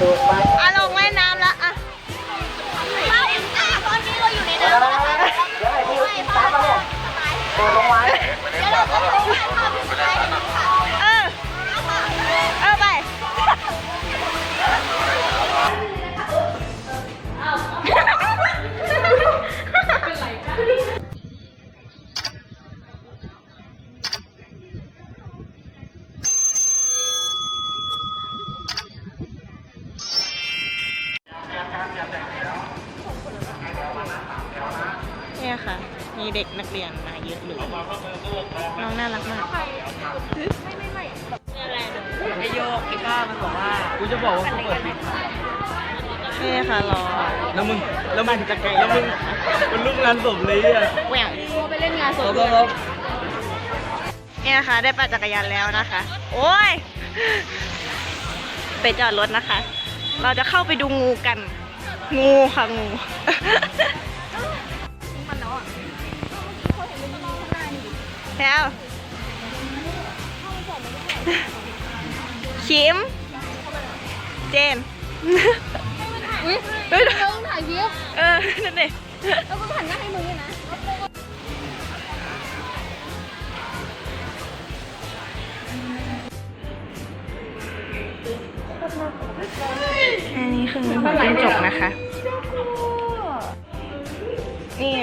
สู คะ มีเด็กนักเรียนมาเยอะเลย น้องน่ารักมากไอโยกไอ้ก้ามันบอกว่ากูจะบอกว่ากูเปิดปิดนี่ค่ะรอแล้วมึงแล้วมึงจะไกลแล้วมึงมันลูกงานศพเลยอะแหววไปเล่นงานศพบลบลบนี่นะคะได้ปั่นจักรยานแล้วนะคะ โอ้ยไปจอดรถนะคะ เราจะเข้าไปดูงูกัน งูค่ะงู แล้วคิม เจน อุ้ยเฮ้ยเราต้องถ่ายคลิปเออ นั่นเองแล้วก็หันหน้าให้มึงด้วยนะ อันนี้คือหัวจิ้งจกนะคะ นี่ไง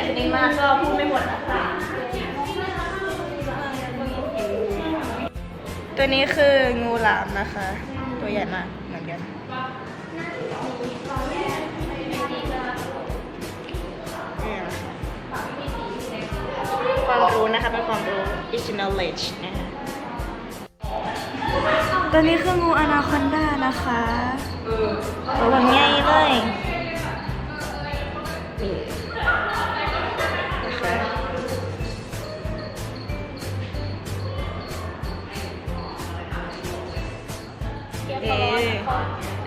มีหลายชนิดมากก็พูดไม่หมดนะคะตัวนี้คืองูหลามนะคะ ตัวใหญ่มากเหมือนกันความรู้นะคะ เป็นความรู้ is knowledge นะคะตัวนี้คืองูอนาคอนดานะคะตัวแบบใหญ่เลย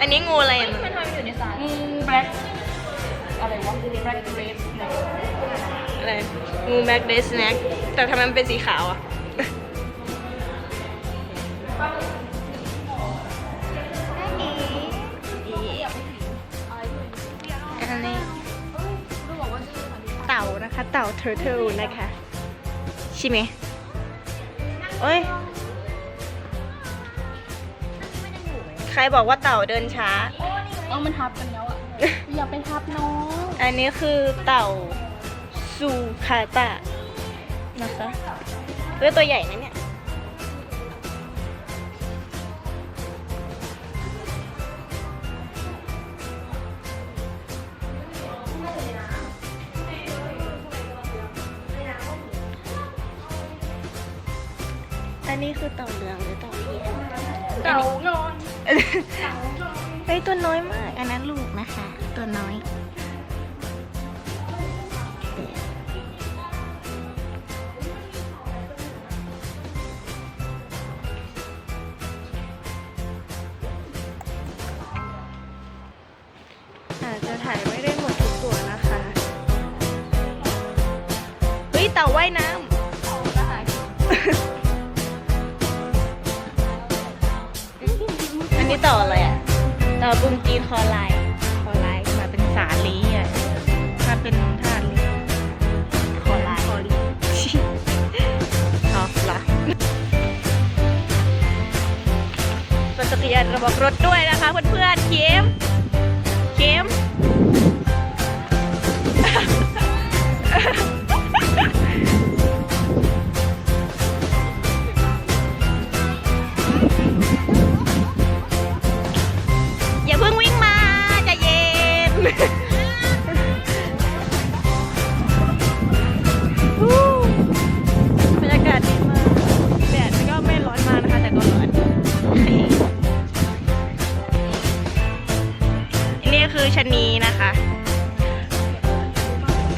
อันนี้งูอะไรอะมันทำอยู่ในสายแบล็คอะไรวะ black red อะไรงูแบล็คเดสแน็กแต่ทำไมมันเป็นสีขาวอะอันนี้เต่านะคะ เต่าเทอร์เทิลนะคะ ใช่ไหมเอ้ย ใครบอกว่าเต่าเดินช้า เอามันทับกันแล้วอะ อย่าไปทับน้องอันนี้คือเต่าซูคาตะนะคะเฮ้ยตัวใหญ่นะเนี่ย อันนี้คือเต่าเหลืองหรือเต่า เฮ้ยตัวน้อยมาก อันนั้นลูกนะคะ ตัวน้อย อันนี้เต่าอะไรอะเต่าบุงกีคอไลน์คอไลน์มาเป็นสาลีอะมาเป็นท่าลีคอไลน์คอลีเอาละปั่นจักรยานระบบรถด้วยนะคะเพื่อนๆเข้มเข้ม ลย บรรยากาศดีมากแดดก็ไม่ร้อนมากนะคะ แต่ก็ร้อน อันนี้คือชะนีนะคะ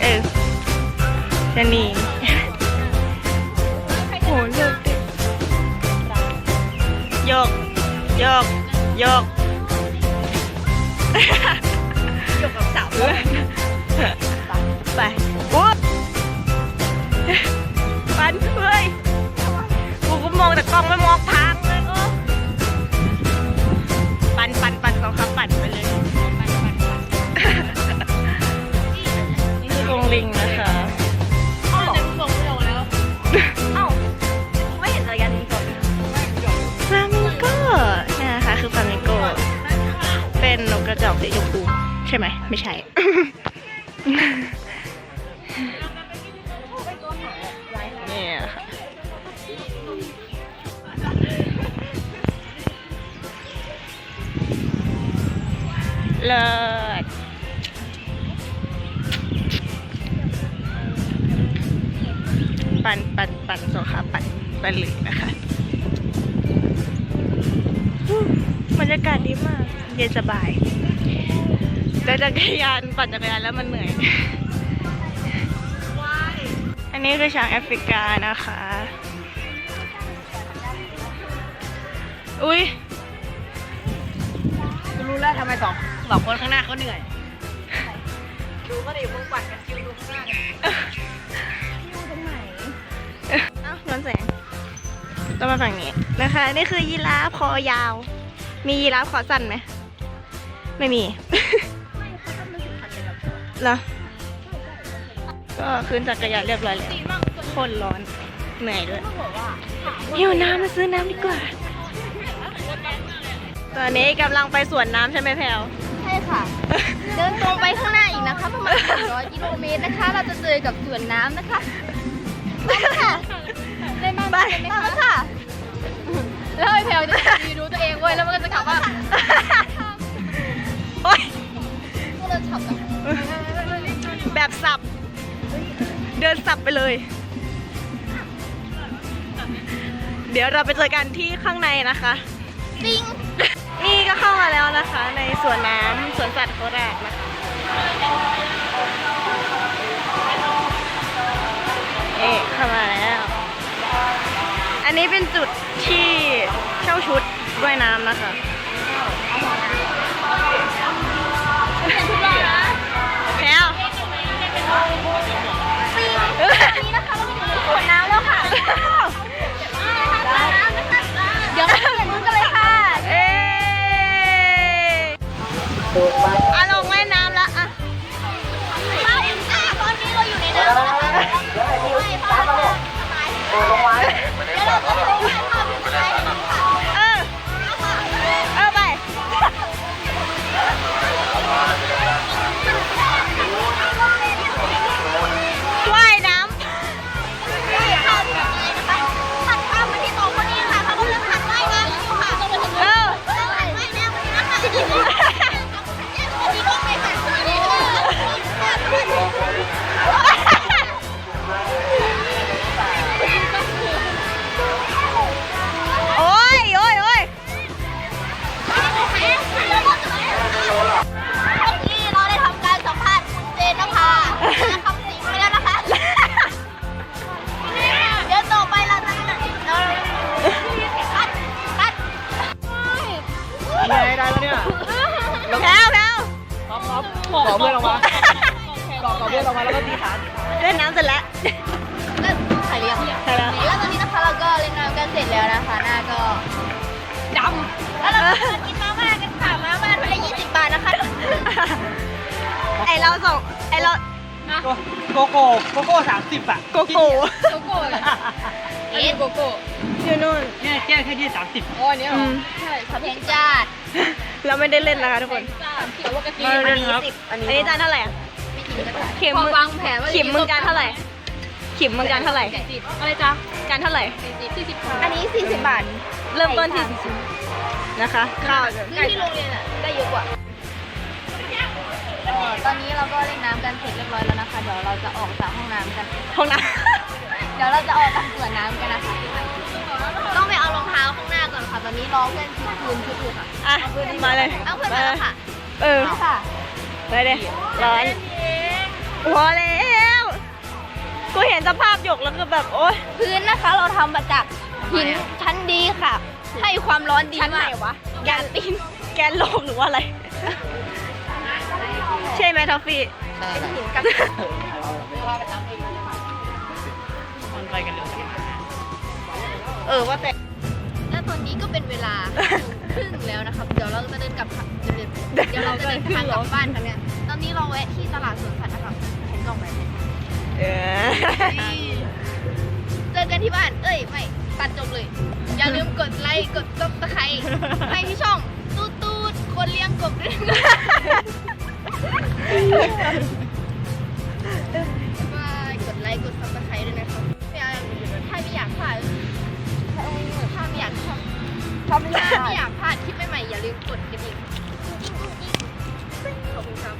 เออชะนีโหเลือกติดโยก โยก โยก ยกกับสาวไปปุ๊บปันเฮ้ยกูก็มองแต่กล้องไม่มองทางเลยโอ้ปันปันปันสองคำปันไปเลยนี่คือกรงลิงนะคะเอ้าเอ้าไม่เห็นอะไรกันนี่ก่อนฟลามิงโก้นี่นะคะคือฟลามิงโก้เป็นนกกระจอกสีชมพู ช่ไหม ไม่ใช่ เนี่ยค่ะเลิศปั่นปั่นปั่นโซค่ะปั่นไปเลยนะคะอู้บรรยากาศดีมาก เย็นสบาย แต่จักรยานปั่นจักรยานแล้วมันเหนื่อย อันนี้คือช้างแอฟริกานะคะ อุ้ยกูรู้แล้วทำไมสองสองคนข้างหน้าเขาเหนื่อยดูก็ดิมึงปั่นกันคิวดูข้างหน้ากันเอ้าย้อนแสงต้องมาฝั่งนี้นะคะ นี่คือยีราฟคอยาว มียีราฟคอสั้นไหม ไม่มี เหรอ ก็ขึ้นจักรยานเรียบร้อยแล้วโคนร้อนเหนื่อยด้วยหิวน้ำมาซื้อน้ำดีกว่า ตอนนี้กำลังไปสวนน้ำใช่ไหมแพลวใช่ค่ะ เดินตรงไปข้างหน้าอีกนะคะประมาณ400กิโลเมตรนะคะ เราจะเจอกับสวนน้ำนะคะไปค่ะได้มาไปไหมคะค่ะ แล้วไอ้แพลวจะรีรู้ตัวเองเว้ย แล้วมันก็จะกลับว่าโอ๊ย พวกเราฉับอะแบบสับ เดินสับไปเลย เดี๋ยวเราไปเจอกันที่ข้างในนะคะ ปิ้งนี่ก็เข้ามาแล้วนะคะ ในสวนน้ำสวนสัตว์โคราชนะคะเอ๊ะเข้ามาแล้ว อันนี้เป็นจุดที่เช่าชุดว่ายน้ำนะคะ นี่นะคะเราไปถึงสวนน้ำแล้วค่ะเดี๋ยวมาเปลี่ยนมือกันเลยค่ะเอ๊อะลงว่ายน้ำแล้วอะตอนนี้เราอยู่ในน้ำแล้วนะคะเดี๋ยวไอ้นิวตามมาเนี่ยโดดลงไว้เดี๋ยวเราจะไป มากินมาม่ากันค่ะมาม่าถ้วยละ20บาทนะคะ ไอเราส่งไอเราโกโก้โกโก้สามสิบอะโกโก้โกโก้เลยเอ็นโกโก้อยู่นู่นเนี่ยแก้วแค่ยี่สามสิบอ๋อเนี่ยเหรอใช่ครับเพลงจ้าดเราไม่ได้เล่นนะคะทุกคนเขียวว่ากะทิมาเล่นครับอันนี้จานเท่าไหร่อะไม่กินก็ได้เข็มพอมึงวางแผนว่าขิมมึงจานเท่าไหร่ขิมมึงจานเท่าไหร่อะไรจ๊ะจานเท่าไหร่สี่สิบอันนี้40บาท เริ่มต้นที่ นะคะ ข้าวซื้อที่โรงเรียนอะได้เยอะกว่าตอนนี้เราก็เล่นน้ำกันเสร็จเรียบร้อยแล้วนะคะ เดี๋ยวเราจะออกจากห้องน้ำกัน ห้องน้เดี๋ยวเราจะออกจากสวนน้ำกันนะคะ ต้องไปเอารองเท้าข้างหน้าก่อนค่ะ ตอนนี้รอเพื่อนชุดคืนชุดอยู่ค่ะำอะมาเลยเอาเพื่อนมาแล้วค่ะ เออค่ะไปเลยร้อนพอแล้วกูเห็นสภาพหยกแล้วคือแบบโอ๊ยพื้นนะคะ เราทำมาจากหินชั้นดีค่ะ ให้ความร้อนดีชั้นไหนมากวะ แกนตีนแกนโลกหรือว่าอะไร ใช่ไหมทอฟฟี่เป็นหินกันมันไปกันเร็วเออว่าแต่ และตอนนี้ก็เป็นเวลา ครึ่งแล้วนะครับ เดี๋ยวเราจะเดินกลับค่ะเดี๋ยวเดี๋ยวเราจะเดินทางกลับบ้านกันเนี่ยตอนนี้เราแวะที่ตลาดสวนสัตว์นะครับเห็นกล่องไหมเออ เจอกันที่บ้าน เอ้ย ไม่ ตัดจบเลย อย่าลืมกดไลค์กดซับสไครต์ให้ที่ช่องตูดตูดคนเลี้ยงกบด้วยนะมากดไลค์กดซับสไครต์ด้วยนะครับถ้าไม่อยากพลาดถ้าไม่อยากพลาดถ้าไไม่อยากพลาดคลิปใหม่ๆอย่าลืมกดกระดิ่งขอบคุณครับ